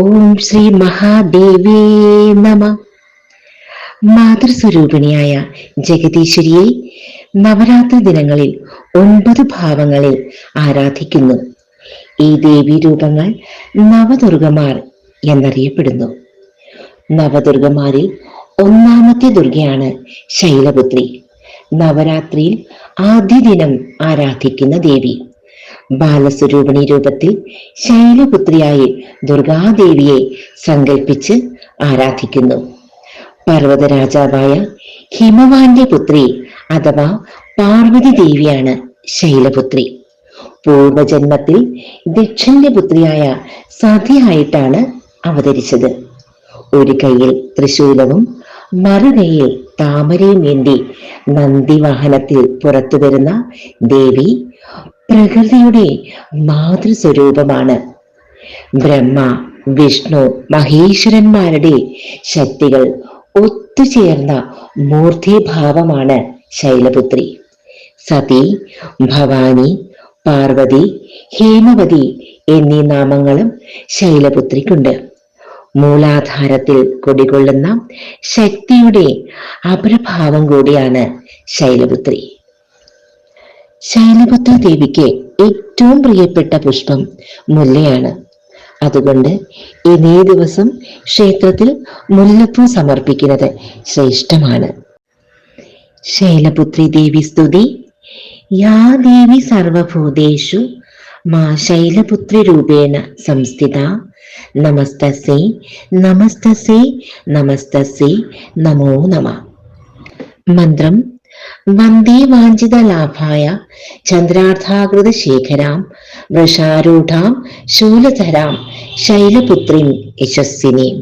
ഓം ശ്രീ മഹാദേവേ നമ. മാതൃസ്വരൂപിണിയായ ജഗദീശ്വരിയെ നവരാത്രി ദിനങ്ങളിൽ ഒൻപത് ഭാവങ്ങളിൽ ആരാധിക്കുന്നു. ഈ ദേവി രൂപങ്ങൾ നവദുർഗമാർ എന്നറിയപ്പെടുന്നു. നവദുർഗമാരിൽ ഒന്നാമത്തെ ദുർഗയാണ് ശൈലപുത്രി. നവരാത്രിയിൽ ആദ്യ ദിനം ആരാധിക്കുന്ന ദേവി. ബാലസ്വരൂപിണി രൂപത്തിൽ ശൈലപുത്രിയായി ദുർഗാദേവിയെ സങ്കല്പിച്ച് ആരാധിക്കുന്നു. പർവത രാജാവായ ഹിമവാന്റെ പുത്രി അഥവാ പാർവതി ദേവിയാണ് ശൈലപുത്രി. പൂർവജന്മത്തിൽ ദക്ഷന്റെ പുത്രിയായ സതിയായിട്ടാണ് അവതരിച്ചത്. ഒരു കൈയിൽ തൃശൂലവും മറുകൈയിൽ താമരയും വേണ്ടി നന്ദി വാഹനത്തിൽ പുറത്തു വരുന്ന ദേവി പ്രകൃതിയുടെ മാതൃസ്വരൂപമാണ്. ബ്രഹ്മ വിഷ്ണു മഹേശ്വരന്മാരുടെ ശക്തികൾ ഒത്തുചേർന്ന മൂർത്തിഭാവമാണ് ശൈലപുത്രി. സതി ഭവാനി പാർവതി ഹേമവതി എന്നീ നാമങ്ങളും ശൈലപുത്രിക്കുണ്ട്. മൂലാധാരത്തിൽ കൊടികൊള്ളുന്ന ശക്തിയുടെ അപരഭാവം കൂടിയാണ് ശൈലപുത്രി. ശൈലപുത്രി ദേവിക്ക് ഏറ്റവും പ്രിയപ്പെട്ട പുഷ്പം മുല്ലയാണ്. അതുകൊണ്ട് ഇതേ ദിവസം ക്ഷേത്രത്തിൽ മുല്ലപ്പൂ സമർപ്പിക്കുന്നത് ശ്രേഷ്ഠമാണ്. ശൈലപുത്രി ദേവി സ്തുതി. യാ ദേവി സർവഭൂതേഷു മാ ശൈലപുത്രി രൂപേണ സംസ്ഥിത. നമസ്തസേ നമസ്തസേ നമസ്തസേ നമോ നമ. മന്ത്രം വന്ദേ വാഞ്ചിത ലാഭായ ചന്ദ്രാർത്ഥാകൃത ശേഖരാം വൃഷാരൂഢാം ശൂലധരാം ശൈലപുത്രിം യശസ്വിനീം